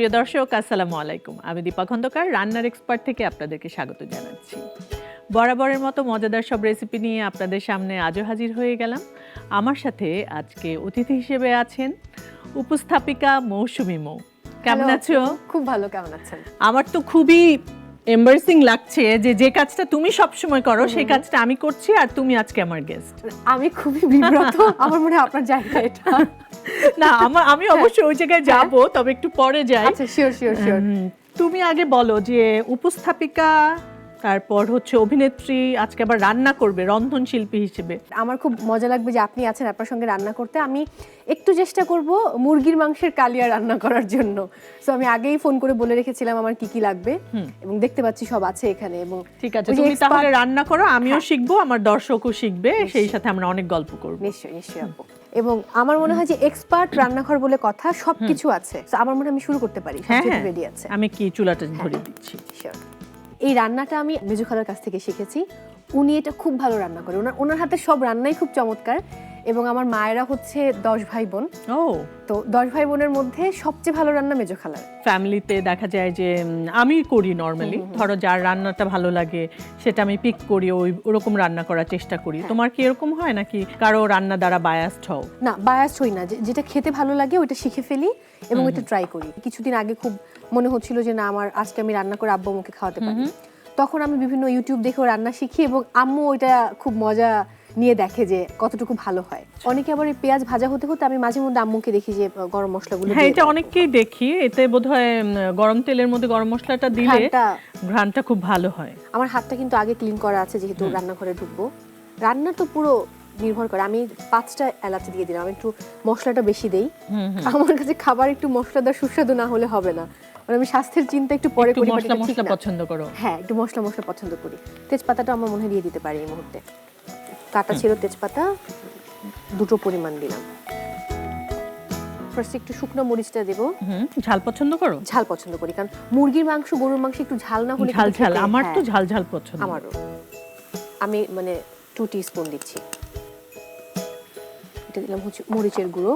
প্রিয় দর্শক আসসালামু আলাইকুম। আমি দীপা খন্দকার রান্নার এক্সপার্ট থেকে আপনাদেরকে স্বাগত জানাচ্ছি। বরাবরের মতো মজাদার সব রেসিপি নিয়ে আপনাদের সামনে আজও হাজির হয়ে গেলাম। আমার সাথে আজকে অতিথি হিসেবে আছেন উপস্থাপিকা মৌসুমি মৌ। কেমন আছো। খুব ভালো কেমন আছেন? আমার তো খুবই এম্বারেসিং লাগছে যে যে কাজটা তুমি সব সময় করো সেই কাজটা আমি করছি আর তুমি আজকে আমার গেস্ট আমি খুবই বিব্রত। আমার মনে হয় আপনার জায়গা এটা। না আমার আমি অবশ্যই ওই জায়গায় যাব তবে একটু পরে যাই। আচ্ছা শিওর শিওর শিওর তুমি আগে বলো যে উপস্থাপিকা তারপর হচ্ছে অভিনেত্রী আজকে আবার রান্না করবে রন্ধন শিল্পী হিসেবে। আমার খুব মজা লাগবে যে আপনি আছেন আপনার সঙ্গে রান্না করতে। আমি একটু চেষ্টা করব মুরগির মাংসের কালিয়া রান্না করার জন্য। সো আমি আগেই ফোন করে বলে রেখেছিলাম আমার কি কি লাগবে। এবং দেখতে পাচ্ছি সব আছে এখানে এবং ঠিক আছে তুমি তাহলে রান্না করো আমিও শিখব আমার দর্শকও শিখবে সেই সাথে আমরা অনেক গল্প করব। নিশ্চয়ই নিশ্চয়ই আপু। এবং আমার মনে হয় যে এক্সপার্ট রান্নাঘর বলে কথা সবকিছু আছে। আমার মনে হয় আমি শুরু করতে পারি হ্যাঁ সব হ্যাঁ। রেডি আছে। আমি কি চুলাটা ধরে দিচ্ছি? Sure. এই রান্নাটা আমি মেজু খালার কাছ থেকে শিখেছি। উনি এটা খুব ভালো রান্না করে। ওনার ওনার হাতে সব রান্নাই খুব চমৎকার। এবং আমার মায়েরা হচ্ছে দশ ভাই বোন ও। তো দশ ভাই বোনের মধ্যে সবচেয়ে ভালো রান্না মেজো খালার ফ্যামিলিতে দেখা যায় যে আমি করি নর্মালি ধরো যার রান্নাটা ভালো লাগে সেটা আমি পিক করি ওই ওরকম রান্না করার চেষ্টা করি। হ্যাঁ। তোমার কি এরকম হয় নাকি কারও রান্না দ্বারা বায়াসড হও? না বায়াস হই না। যেটা খেতে ভালো লাগে ওইটা শিখে ফেলি এবং ওইটা ট্রাই করি। কিছুদিন আগে খুব মনে হচ্ছিল যে না আমার আজকে আমি রান্না করে আব্বু মুখে খাওয়াতে পারি। তখন আমি বিভিন্ন ইউটিউব দেখেও রান্না শিখি এবং আম্মু ওইটা খুব মজা নিয়ে দেখে যে কতটুকু ভালো হয়। অনেকে আবার এই পেঁয়াজ ভাজা হতে হতে আমি মাঝে মধ্যে আম্মুকে দেখি যে গরম মশলাগুলো হ্যাঁ এটা অনেককেই দেখি। এতে বোধহয় গরম তেলের মধ্যে গরম মশলাটা দিলে ঘ্রাণটা- খুব ভালো হয়। আমার হাতটা কিন্তু আগে ক্লিন করা আছে যেহেতু রান্নাঘরে ঢুকবো। রান্না তো পুরো নির্ভর করে। আমি পাঁচটা এলাচ দিয়ে দিলাম। আমি একটু মশলাটা বেশি দেই। আমার কাছে খাবার একটু মশলাদার সুস্বাদু না হলে হবে না। মানে আমি স্বাস্থ্যের চিন্তা একটু পরে করি মশলা মশলা পছন্দ করো। হ্যাঁ একটু মশলা মশলা পছন্দ করি। তেজপাতাটা আমার মনে হয় দিয়ে দিতে পারি এই মুহূর্তে। কাটা ছিল তেজপাতা দুটো পরিমাণ দিলাম। ফার্স্ট একটু শুকনো মরিচটা দেবো। ঝাল পছন্দ করো? ঝাল পছন্দ করি কারণ মুরগির মাংস গরুর মাংস একটু ঝাল না হলে ঝাল ঝাল আমার তো হ্যাঁ। ঝাল ঝাল পছন্দ। আমারও। আমি মানে টু স্পুন দিচ্ছি। এটা দিলাম হচ্ছে মরিচের গুঁড়ো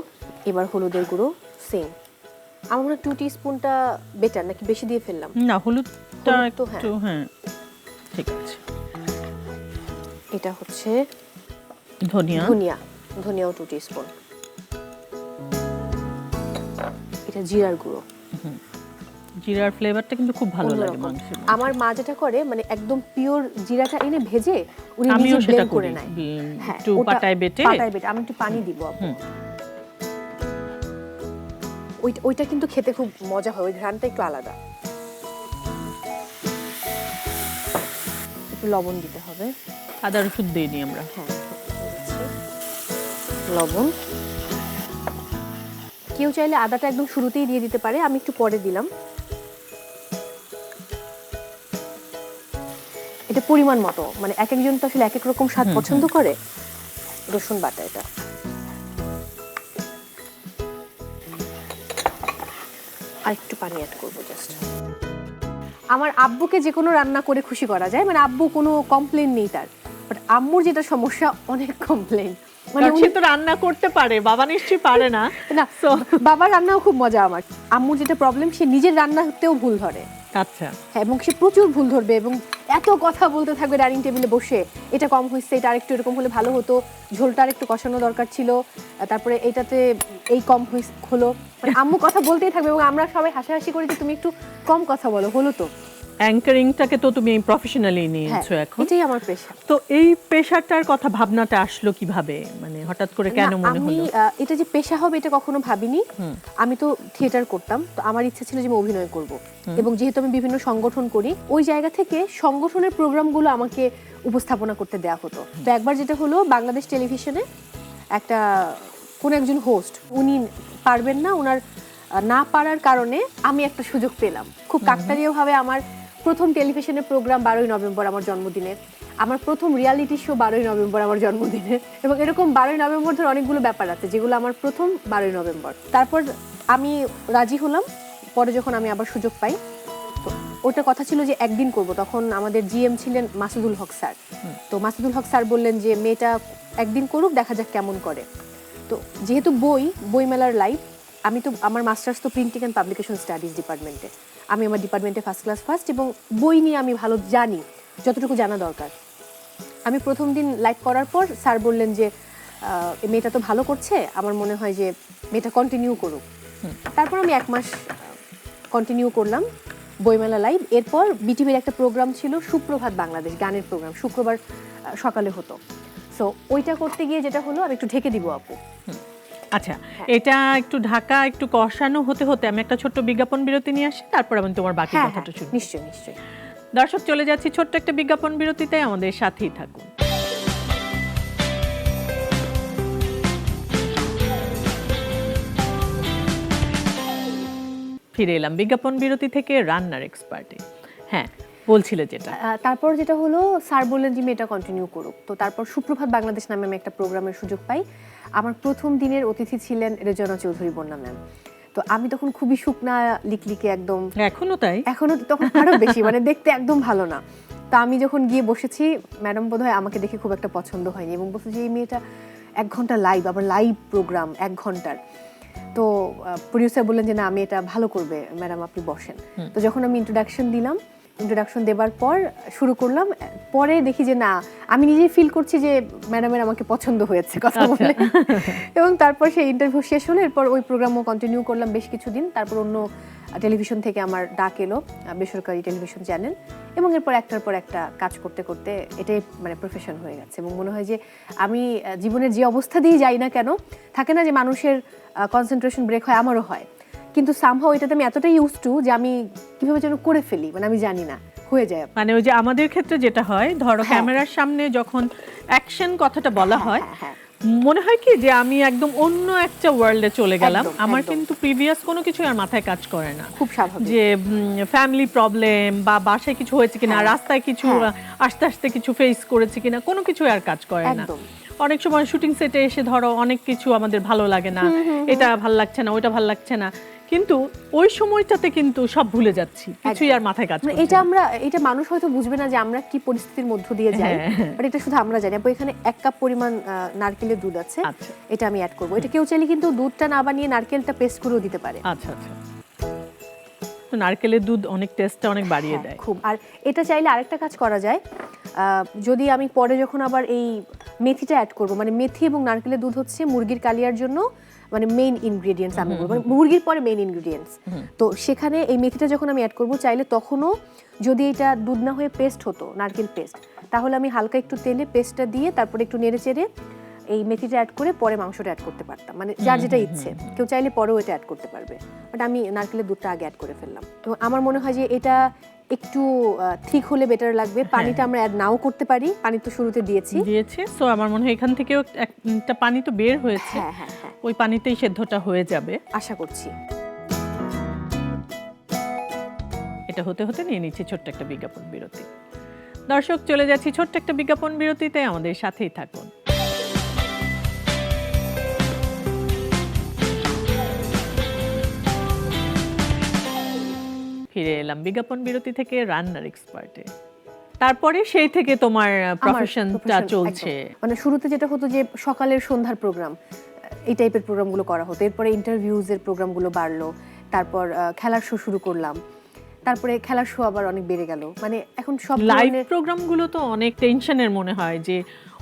এবার হলুদের গুঁড়ো সেম আমার মনে হয় টু স্পুনটা বেটার নাকি বেশি দিয়ে ফেললাম? না হলুদটা হলুদ হ্যাঁ। একটু হ্যাঁ ঠিক আছে। এটা হচ্ছে ধনিয়া? ধনিয়া ধনিয়াও টু স্পুন এটা জিরার গুঁড়ো। জিরার ফ্লেভারটা কিন্তু খুব ভালো লাগে। মাংসের আমার মা যেটা করে মানে একদম পিওর জিরাটা এনে ভেজে উনি নিজে ব্লেন্ড করে নেয়। হ্যাঁ একটু পাটায় বেটে। পাটায় বেটে। আমি একটু পানি দিব। ওইটা কিন্তু খেতে খুব মজা হয়। ওই ঘ্রাণটা একটু আলাদা। একটু লবণ দিতে হবে। আদা রসুন দিয়ে নিই আমরা। হ্যাঁ। লবণ। কেউ চাইলে আদাটা একদম শুরুতেই দিয়ে দিতে পারে আমি একটু পরে দিলাম। এটা পরিমাণ মতো মানে এক একজন তো আসলে এক এক রকম স্বাদ পছন্দ করে। রসুন বাটা এটা। আর একটু পানি অ্যাড করব জাস্ট আমার আব্বুকে যে কোনো রান্না করে খুশি করা যায় মানে আব্বু কোনো কমপ্লেন নেই তার। বাট আম্মুর যেটা সমস্যা অনেক কমপ্লেন মানে সে তো রান্না করতে পারে বাবা নিশ্চয়ই পারে না। না বাবার রান্নাও খুব মজা আমার। আম্মুর যেটা প্রবলেম সে নিজের রান্নাতেও ভুল ধরে। আচ্ছা। হ্যাঁ এবং সে প্রচুর ভুল ধরবে এবং এত কথা বলতে থাকবে ডাইনিং টেবিলে বসে। এটা কম হয়েছে এটা আরেকটু এরকম হলে ভালো হতো। ঝোলটা আরেকটু কষানো দরকার ছিল। তারপরে এটাতে এই কম হলো। মানে আম্মু কথা বলতেই থাকবে এবং আমরা সবাই হাসাহাসি করি যে তুমি একটু কম কথা বলো হলো তো। অ্যাঙ্কারিংটাকে তো তুমি প্রফেশনালি হ্যাঁ নিয়েছো এখন। এটাই আমার পেশা। তো এই পেশাটার কথা ভাবনাটা আসলো কীভাবে? মানে হঠাৎ করে কেন মনে হলো? এটা যে পেশা হবে এটা কখনো ভাবিনি। আমি তো থিয়েটার করতাম তো আমার ইচ্ছা ছিল যে আমি অভিনয় করব। এবং যেহেতু আমি বিভিন্ন সংগঠন করি ওই জায়গা থেকে সংগঠনের প্রোগ্রামগুলো আমাকে উপস্থাপনা করতে দেয়া হতো। তো একবার যেটা হলো বাংলাদেশ টেলিভিশনে একটা কোন একজন হোস্ট উনি পারবেন না ওনার না পারার কারণে আমি একটা সুযোগ পেলাম। খুব কাকতালীয়ভাবে আমার প্রথম টেলিভিশনের প্রোগ্রাম বারোই নভেম্বর আমার জন্মদিনে। আমার প্রথম রিয়ালিটি শো বারোই নভেম্বর আমার জন্মদিনে। এবং এরকম বারোই নভেম্বর ধরে অনেকগুলো ব্যাপার আছে, যেগুলো আমার প্রথম বারোই নভেম্বর। তারপর আমি রাজি হলাম, পরে যখন আমি আবার সুযোগ পাই ওটা কথা ছিল যে একদিন করব। তখন আমাদের জিএম ছিলেন মাসুদুল হক স্যার। তো মাসুদুল হক স্যার বললেন যে, মেয়েটা একদিন করুক, দেখা যাক কেমন করে। তো যেহেতু বই, বইমেলার লাইভ আমি তো, আমার মাস্টার্স তো প্রিন্টিং অ্যান্ড পাবলিকেশন স্টাডিজ ডিপার্টমেন্টে আমি আমার ডিপার্টমেন্টে ফার্স্ট ক্লাস ফার্স্ট এবং বই নিয়ে আমি ভালো জানি যতটুকু জানা দরকার। আমি প্রথম দিন লাইভ করার পর স্যার বললেন যে মেয়েটা তো ভালো করছে আমার মনে হয় যে মেয়েটা কন্টিনিউ করুক। তারপর আমি এক মাস কন্টিনিউ করলাম বইমেলা লাইভ এরপর বিটিভির একটা প্রোগ্রাম ছিল সুপ্রভাত বাংলাদেশ গানের প্রোগ্রাম শুক্রবার সকালে হতো। সো ওইটা করতে গিয়ে যেটা হলো আমি একটু ঢেকে দিব আপু। আচ্ছা এটা একটু ঢাকা একটু কষানো হতে হতে আমি একটা ছোট্ট বিজ্ঞাপন বিরতি নিয়ে আসি তারপর আমি তোমার বাকি হ্যাঁ হ্যাঁ কথাটা শুনি। নিশ্চয়ই নিশ্চয়ই। দর্শক চলে যাচ্ছি ছোট্ট একটা বিজ্ঞাপন বিরতিতে আমাদের সাথেই থাকুন। ফিরে এলাম বিজ্ঞাপন বিরতি থেকে রান্নার এক্সপার্টে হ্যাঁ বলছিলে যেটা। তারপর যেটা হলো স্যার বললেন যে মেয়েটা কন্টিনিউ করুক। তো তারপর সুপ্রভাত বাংলাদেশ নামে আমি একটা প্রোগ্রামের সুযোগ পাই। আমার প্রথম দিনের অতিথি ছিলেন রেজনা চৌধুরী বন্যা ম্যাম। তো আমি তখন খুবই শুকনা লিকলিকে একদম এখনও তাই? এখনও তখন আরও বেশি মানে দেখতে একদম ভালো না। তো আমি যখন গিয়ে বসেছি ম্যাডাম বোধহয় আমাকে দেখে খুব একটা পছন্দ হয়নি এবং বলছে যে এই মেয়েটা এক ঘণ্টা লাইভ আবার লাইভ প্রোগ্রাম এক ঘণ্টার। তো প্রডিউসার বললেন যে না আমি এটা ভালো করবে ম্যাডাম আপনি বসেন। তো যখন আমি ইন্ট্রোডাকশন দিলাম ইন্ট্রোডাকশন দেবার পর শুরু করলাম। পরে দেখি যে না আমি নিজেই ফিল করছি যে ম্যাডামের আমাকে পছন্দ হয়েছে কথা আচ্ছা। বলে। এবং তারপর সেই ইন্টারভিউ শেষ হলো এরপর ওই প্রোগ্রামও কন্টিনিউ করলাম বেশ কিছুদিন। তারপর অন্য টেলিভিশন থেকে আমার ডাক এলো বেসরকারি টেলিভিশন চ্যানেল এবং এরপর একটার পর একটা কাজ করতে করতে এটাই মানে প্রফেশন হয়ে গেছে। এবং মনে হয় যে আমি জীবনের যে অবস্থা দিয়ে যাই না কেন থাকে না যে মানুষের কনসেন্ট্রেশন ব্রেক হয় আমারও হয়। কিন্তু সামহাও এটাতে আমি এতটাই ইউজ টু যে আমি কীভাবে যেন করে ফেলি মানে আমি জানি না হয়ে যায়। মানে ওই যে আমাদের ক্ষেত্রে যেটা হয় ধরো হ্যাঁ। ক্যামেরার সামনে যখন অ্যাকশন কথাটা বলা হয় হ্যাঁ, হ্যাঁ। মনে হয় কি যে আমি একদম অন্য একটা ওয়ার্ল্ডে চলে গেলাম। আমার কিন্তু প্রিভিয়াস কোনো কিছু আর মাথায় কাজ করে না। খুব স্বাভাবিক। যে ফ্যামিলি প্রবলেম বা বাসায় কিছু হয়েছে কিনা। রাস্তায় কিছু। আস্তে আস্তে কিছু ফেস করেছে কিনা কোনো কিছু আর কাজ করে না। অনেক সময় শুটিং সেটে এসে ধরো অনেক কিছু আমাদের ভালো লাগে না। এটা ভালো লাগছে না ওইটা ভালো লাগছে না। কিন্তু ওই সময়টাতে কিন্তু সব ভুলে যাচ্ছি। কিছুই আর মাথায় কাজ মানে এটা আমরা এটা মানুষ হয়তো বুঝবে না যে আমরা কি পরিস্থিতির মধ্য দিয়ে যাই হ্যাঁ। বাট এটা শুধু আমরা জানি। আপু এখানে এক কাপ পরিমাণ নারকেলের দুধ আছে। আচ্ছা। এটা আমি অ্যাড করব। এটা কেউ চাইলে কিন্তু দুধটা না বানিয়ে নারকেলটা পেস্ট করেও দিতে পারে। আচ্ছা আচ্ছা। তো নারকেলের দুধ অনেক টেস্টটা অনেক বাড়িয়ে হ্যাঁ, দেয়। খুব। আর এটা চাইলে আরেকটা কাজ করা যায়। আহ, যদি আমি পরে যখন আবার এই মেথিটা অ্যাড করব মানে মেথি এবং নারকেলের দুধ হচ্ছে মুরগির কালিয়ার জন্য মানে মেইন ইনগ্রেডিয়েন্টস আমি বলব। মানে মুরগির পরে মেইন ইনগ্রেডিয়েন্টস তো সেখানে এই মেথিটা যখন আমি অ্যাড করব চাইলে তখনও যদি এটা দুধ না হয়ে পেস্ট হতো নারকেল পেস্ট তাহলে আমি হালকা একটু তেলে পেস্টটা দিয়ে তারপরে একটু নেড়ে চেড়ে এই মেথিটা অ্যাড করে পরে মাংসটা অ্যাড করতে পারতাম। মানে যার যেটা ইচ্ছে। কেউ চাইলে পরেও এটা অ্যাড করতে পারবে। বাট আমি নারকেলের দুধটা আগে অ্যাড করে ফেললাম। তো আমার মনে হয় যে এটা একটু ঠিক হলে বেটার লাগবে। পানিটা আমরা অ্যাড নাও করতে পারি। পানি তো শুরুতে দিয়েছি। দিয়েছে। সো আমার মনে হয় এখান থেকেও এক- একটা পানি তো বের হয়েছে। হ্যাঁ হ্যাঁ হ্যাঁ। ওই পানিতেই সেদ্ধটা হয়ে যাবে। আশা করছি। এটা হতে হতে নিয়ে নিচ্ছি ছোট্ট একটা বিজ্ঞাপন বিরতি। দর্শক চলে যাচ্ছি ছোট্ট একটা বিজ্ঞাপন বিরতিতে। আমাদের সাথেই থাকুন। ফিরে এলাম। বিজ্ঞাপন বিরতি থেকে রান্নার এক্সপার্টে তারপরে সেই থেকে তোমার প্রফেশনটা চলছে। মানে শুরুতে যেটা হতো যে সকালের সন্ধ্যার প্রোগ্রাম এই টাইপের প্রোগ্রামগুলো করা হতো। এরপরে ইন্টারভিউজের প্রোগ্রামগুলো বাড়লো। তারপর খেলার শো শুরু করলাম। তারপরে খেলার শো আবার অনেক বেড়ে গেল। মানে এখন সব লাইভ প্রোগ্রামগুলো তো অনেক টেনশনের মনে হয় যে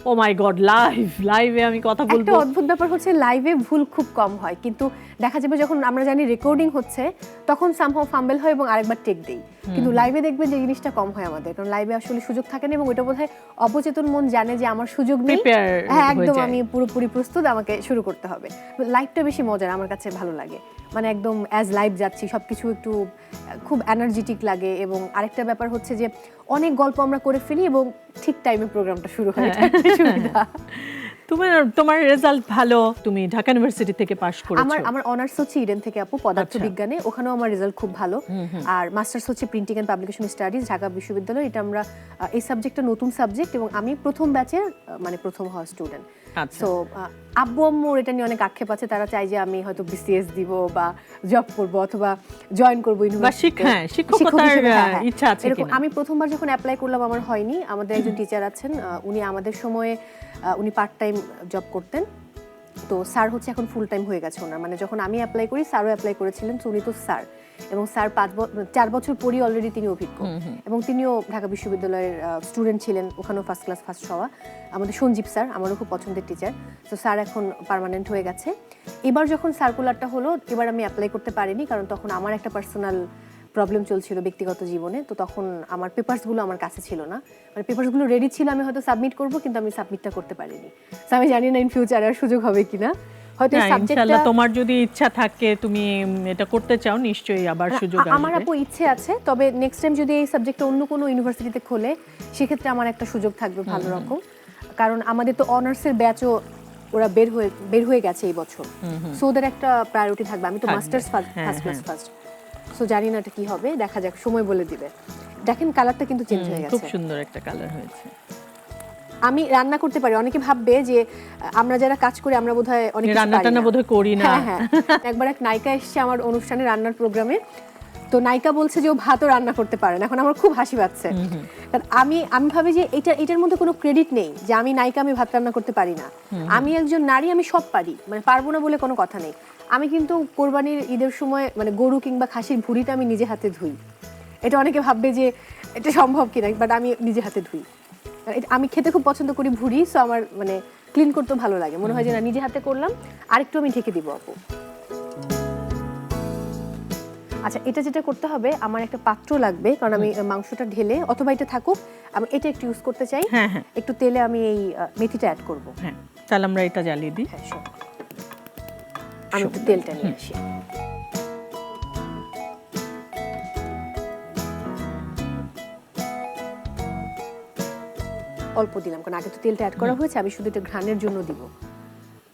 ও মাই গড লাইভ লাইভে আমি কথা বলব। একটা অদ্ভুত ব্যাপার হচ্ছে লাইভে ভুল খুব কম হয় কিন্তু দেখা যাবে যখন আমরা জানি রেকর্ডিং হচ্ছে তখন সামহাও ফাম্বেল হয় এবং আরেকবার টেক দেই। কিন্তু লাইভে দেখবেন যে জিনিসটা কম হয় আমাদের কারণ লাইভে আসলে সুযোগ থাকে না এবং ওটা বোধহয় অবচেতন মন জানে যে আমার সুযোগ নেই। হ্যাঁ একদম আমি পুরোপুরি প্রস্তুত আমাকে শুরু করতে হবে। লাইভটা বেশি মজার আমার কাছে ভালো লাগে। মানে একদম অ্যাজ লাইভ যাচ্ছি সবকিছু একটু খুব এনার্জেটিক লাগে এবং আরেকটা ব্যাপার হচ্ছে যে অনেক গল্প আমরা করে ফেলি এবং ঠিক টাইমে প্রোগ্রামটা শুরু হয়। এটা একটা সুবিধা তোমার তোমার রেজাল্ট ভালো তুমি ঢাকা ইউনিভার্সিটি থেকে পাশ করেছ। আমার আমার অনার্স হচ্ছে ইডেন থেকে আপু পদার্থ আচ্ছা। ওখানেও আমার রেজাল্ট খুব ভালো। আর মাস্টার্স হচ্ছে printing and publication studies Dhaka বিশ্ববিদ্যালয়। এটা আমরা এই সাবজেক্টটা নতুন সাবজেক্ট এবং আমি প্রথম ব্যাচের মানে প্রথম হওয়া স্টুডেন্ট আচ্ছা। সো আব্বু আম্মুর এটা নিয়ে অনেক আক্ষেপ আছে। তারা চায় যে আমি হয়তো বিসিএস দিব বা জব করব অথবা জয়েন করব শিক- হ্যাঁ, শিক্ষকতার, ইচ্ছা আছে আমি প্রথমবার যখন অ্যাপ্লাই করলাম আমার হয়নি। আমাদের একজন টিচার আছেন উনি আমাদের সময়ে উনি পার্ট টাইম জব করতেন। তো স্যার হচ্ছে এখন ফুল টাইম হয়ে গেছে ওনার। মানে যখন আমি অ্যাপ্লাই করি স্যারও অ্যাপ্লাই করেছিলেন উনি তো স্যার। এবং স্যার পাঁচ চার বছর পরই অলরেডি তিনি অভিজ্ঞ। এবং তিনিও ঢাকা বিশ্ববিদ্যালয়ের স্টুডেন্ট ছিলেন। ওখানেও ফার্স্ট ক্লাস ফার্স্ট হওয়া আমাদের সঞ্জীব স্যার আমারও খুব পছন্দের টিচার তো স্যার এখন পার্মানেন্ট হয়ে গেছে। এবার যখন সার্কুলারটা হলো এবার আমি অ্যাপ্লাই করতে পারিনি। কারণ তখন আমার একটা পার্সোনাল প্রবলেম চলছিল ব্যক্তিগত জীবনে তো তখন আমার পেপারসগুলো আমার কাছে ছিল না। মানে পেপারসগুলো রেডি ছিল আমি হয়তো সাবমিট করব কিন্তু আমি সাবমিটটা করতে পারিনি। তো আমি জানি না ইন ফিউচার আর সুযোগ হবে কিনা। হয়তো ইনশাআল্লাহ তোমার যদি ইচ্ছা থাকে তুমি এটা করতে চাও নিশ্চয়ই আবার সুযোগ আমার আপু ইচ্ছে আছে তবে নেক্সট টাইম যদি এই সাবজেক্টটা অন্য কোনো ইউনিভার্সিটিতে খোলে সেক্ষেত্রে আমার একটা সুযোগ থাকবে ভালো রকম। কারণ আমাদের তো অনার্সের ব্যাচও ওরা বের হয়ে বের হয়ে গেছে এই বছর। সো ওদের একটা প্রায়োরিটি থাকবে। আমি তো। মাস্টার্স ফার্স্ট হ্যাঁ, হ্যাঁ। ফার্স্ট সো জানি না এটা কি হবে দেখা যাক সময় বলে দিবে। দেখেন কালারটা কিন্তু চেঞ্জ হয়ে গেছে। খুব সুন্দর একটা কালার হয়েছে। আমি রান্না করতে পারি অনেকে ভাববে যে আমরা যারা কাজ করি আমরা বোধহয় অনেক রান্না টান্না না। বোধহয় করি না। হ্যাঁ হ্যাঁ। একবার এক নায়িকা এসেছে আমার অনুষ্ঠানে রান্নার প্রোগ্রামে। তো নায়িকা বলছে যে ও ভাতও রান্না করতে পারে না। এখন আমার খুব হাসি পাচ্ছে। কারণ আমি আমি ভাবি যে এটা এটার মধ্যে কোনো ক্রেডিট নেই যে আমি নায়িকা আমি ভাত রান্না করতে পারি না। আমি একজন নারী আমি সব পারি। মানে পারব না বলে কোনো কথা নেই। আমি কিন্তু কোরবানির ঈদের সময় মানে গরু কিংবা খাসির ভুঁড়িটা আমি নিজে হাতে ধুই। এটা অনেকে ভাববে যে এটা সম্ভব কিনা বাট আমি নিজে হাতে ধুই। আমি খেতে খুব পছন্দ করি ভুঁড়ি সো আমার মানে ক্লিন করতে ভালো লাগে। মনে হয় যে না নিজে হাতে করলাম আরেকটু আমি ঢেকে দিব আপু। আচ্ছা এটা যেটা করতে হবে আমার একটা পাত্র লাগবে কারণ আমি মাংসটা ঢেলে অথবা এটা থাকুক আমি এটা একটু ইউজ করতে চাই। হ্যাঁ হ্যাঁ। একটু তেলে আমি এই মেথিটা অ্যাড করব। হ্যাঁ তাহলে আমরা এটা জ্বালিয়ে দিই। হ্যাঁ. আমি একটু তেলটা নিয়ে আসি। অল্প দিলাম কারণ আগে তো তেলটা অ্যাড করা হয়েছে আমি শুধু এটা ঘ্রাণের জন্য দিব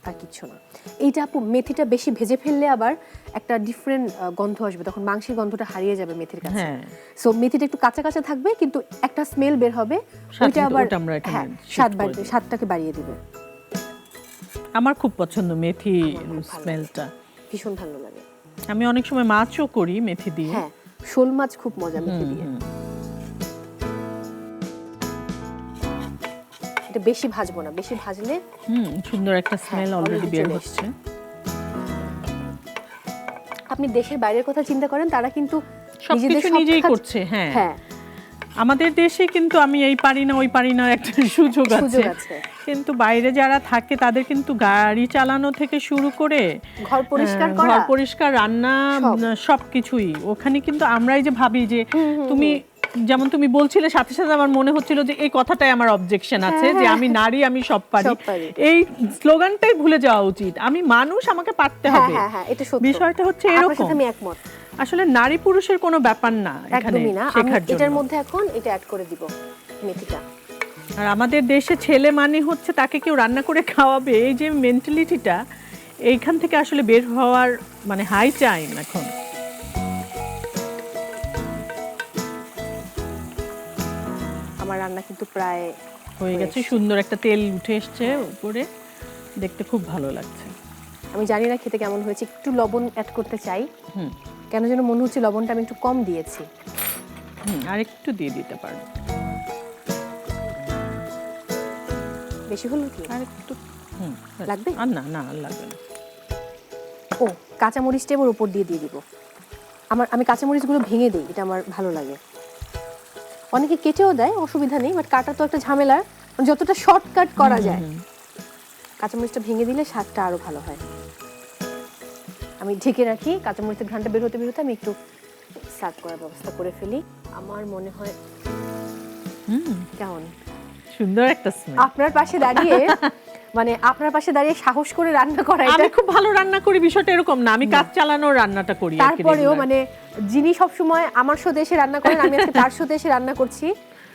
আর কিচ্ছু না। এইটা আপু মেথিটা বেশি ভেজে ফেললে আবার একটা ডিফারেন্ট গন্ধ আসবে তখন মাংসের গন্ধটা হারিয়ে যাবে মেথির কাছে। হ্যাঁ। সো মেথিটা একটু কাঁচা কাঁচা থাকবে কিন্তু একটা স্মেল বের হবে ওইটা আবার হ্যাঁ স্বাদ। স্বাদটাকে বাড়িয়ে দিবে। আমার খুব পছন্দ মেথি স্মেলটা। ভীষণ ভালো লাগে। আমি অনেক সময় মাছও করি মেথি দিয়ে। হ্যাঁ শোল মাছ খুব মজা মেথি দিয়ে। এটা বেশি ভাজবো না বেশি ভাজলে হুম সুন্দর একটা স্মেল হ্যাঁ, অলরেডি already বের হচ্ছে। আপনি দেশের বাইরের কথা চিন্তা করেন তারা কিন্তু নিজেদের সবকিছু সব নিজেই করছে হ্যাঁ। হ্যাঁ। আমাদের দেশে কিন্তু আমি এই পারি না ওই পারি না একটা সুযোগ আছে। কিন্তু বাইরে যারা থাকে তাদের কিন্তু গাড়ি চালানো থেকে শুরু করে ঘর পরিষ্কার করা। ঘর পরিষ্কার রান্না সব। সব কিছুই। ওখানে কিন্তু আমরাই যে ভাবি যে তুমি যেমন তুমি বলছিলে সাথে সাথে আমার মনে হচ্ছিল যে এই কথাটাই আমার অবজেকশন আছে যে আমি নারী আমি সব পারি। এই স্লোগানটাই ভুলে যাওয়া উচিত। আমি মানুষ আমাকে পারতে হ্যাঁ হবে। হ্যাঁ হ্যাঁ এটা বিষয়টা হচ্ছে এরকম। আমি একমত। আসলে নারী পুরুষের কোনো ব্যাপার না একদমই না। আমি এটার মধ্যে এখন এটা অ্যাড করে দিব মেথিটা। আর আমাদের দেশে ছেলে মানে হচ্ছে তাকে কেউ রান্না করে খাওয়াবে। এই যে মেন্টালিটিটা এইখান থেকে আসলে বের হওয়ার মানে হাই টাইম এখন। আমার রান্না কিন্তু প্রায় হয়ে গেছে। সুন্দর একটা তেল উঠে এসছে উপরে। দেখতে খুব ভালো লাগছে। আমি জানি না খেতে কেমন হয়েছে। একটু লবণ অ্যাড করতে চাই। হুম। কেন যেন মনে হচ্ছে লবণটা আমি একটু কম দিয়েছি। আর একটু দিয়ে দিতে পারো। বেশি হলো কি? আর একটু হুম লাগবে? আর না না আর লাগবে না। ও কাঁচামরিচটা এবার উপর দিয়ে দিয়ে দিব। আমার আমি কাঁচামরিচগুলো ভেঙে দিই এটা আমার ভালো লাগে। অনেকে কেটেও দেয় অসুবিধা নেই বাট কাটা তো একটা ঝামেলা। যতটা শর্টকাট করা যায়। কাঁচামরিচটা ভেঙে দিলে স্বাদটা আরও ভালো হয়। আমি ঢেকে রাখি কাঁচামরিচের ঘ্রানটা বের হতে বের হতে আমি একটু সার্ভ করার ব্যবস্থা করে ফেলি। আমার মনে হয় কেমন? সুন্দর একটা আপনার পাশে দাঁড়িয়ে মানে আপনার পাশে দাঁড়িয়ে সাহস করে রান্না করা এটা আমি খুব ভালো রান্না করি বিষয়টা এরকম না। আমি কাজ চালানোর রান্নাটা করি তারপরেও মানে যিনি সব সময় আমার সাথে এসে রান্না করেন আমি আজকে তার সাথে এসে রান্না করছি।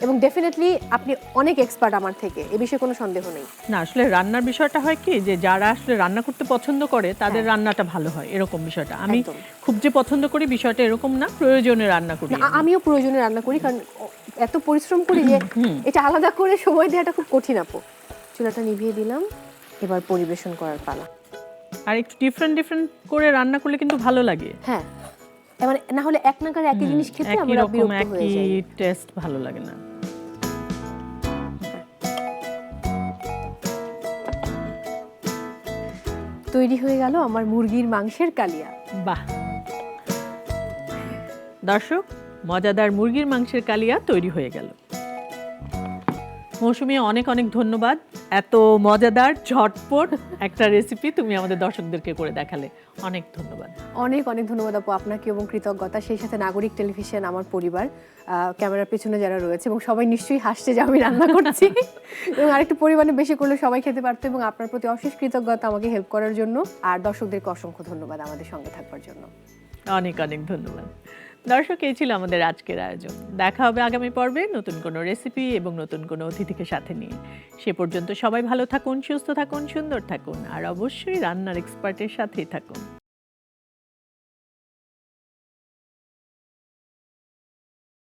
এবং ডেফিনেটলি আপনি অনেক এক্সপার্ট আমার থেকে এ বিষয়ে কোনো সন্দেহ নেই। না আসলে রান্নার বিষয়টা হয় কি যে যারা আসলে রান্না করতে পছন্দ করে তাদের রান্নাটা ভালো হয় এরকম বিষয়টা। আমি খুব যে পছন্দ করি বিষয়টা এরকম না প্রয়োজনে রান্না করি। আমিও প্রয়োজনে রান্না করি কারণ এত পরিশ্রম করি যে এটা আলাদা করে সময় দেওয়াটা খুব কঠিন আপু। চুলাটা নিভিয়ে দিলাম এবার পরিবেশন করার পালা। আর একটু ডিফারেন্ট ডিফারেন্ট করে রান্না করলে কিন্তু ভালো লাগে। হ্যাঁ। এবার না হলে এক নাগার একই জিনিস খেতে আমরা বিরক্ত হয়ে যাই। টেস্ট ভালো লাগে না। তৈরি হয়ে গেল আমার মুরগির মাংসের কালিয়া। বাহ। দর্শক, মজাদার মুরগির মাংসের কালিয়া তৈরি হয়ে গেল। মৌসুমি অনেক অনেক ধন্যবাদ। এত মজাদার ঝটপট একটা রেসিপি তুমি আমাদের দর্শকদেরকে করে দেখালে। অনেক ধন্যবাদ। অনেক অনেক ধন্যবাদ আপু। আপনাকে এবং কৃতজ্ঞতা সেই সাথে নাগরিক টেলিভিশন আমার পরিবার ক্যামেরার পেছনে যারা রয়েছে এবং সবাই নিশ্চয়ই হাসছে যে আমি রান্না করছি। এবং আরেকটু পরিমাণে বেশি করলে সবাই খেতে পারতো এবং আপনার প্রতি অশেষ কৃতজ্ঞতা আমাকে হেল্প করার জন্য। আর দর্শকদেরকে অসংখ্য ধন্যবাদ আমাদের সঙ্গে থাকবার জন্য। অনেক অনেক ধন্যবাদ। দর্শক, এই ছিল আমাদের আজকের আয়োজন। দেখা হবে আগামী পর্বে নতুন কোনো রেসিপি এবং নতুন কোনো অতিথিকে সাথে নিয়ে। সে পর্যন্ত সবাই ভালো থাকুন, সুস্থ থাকুন, সুন্দর থাকুন, আর অবশ্যই রান্নার এক্সপার্টের সাথেই থাকুন।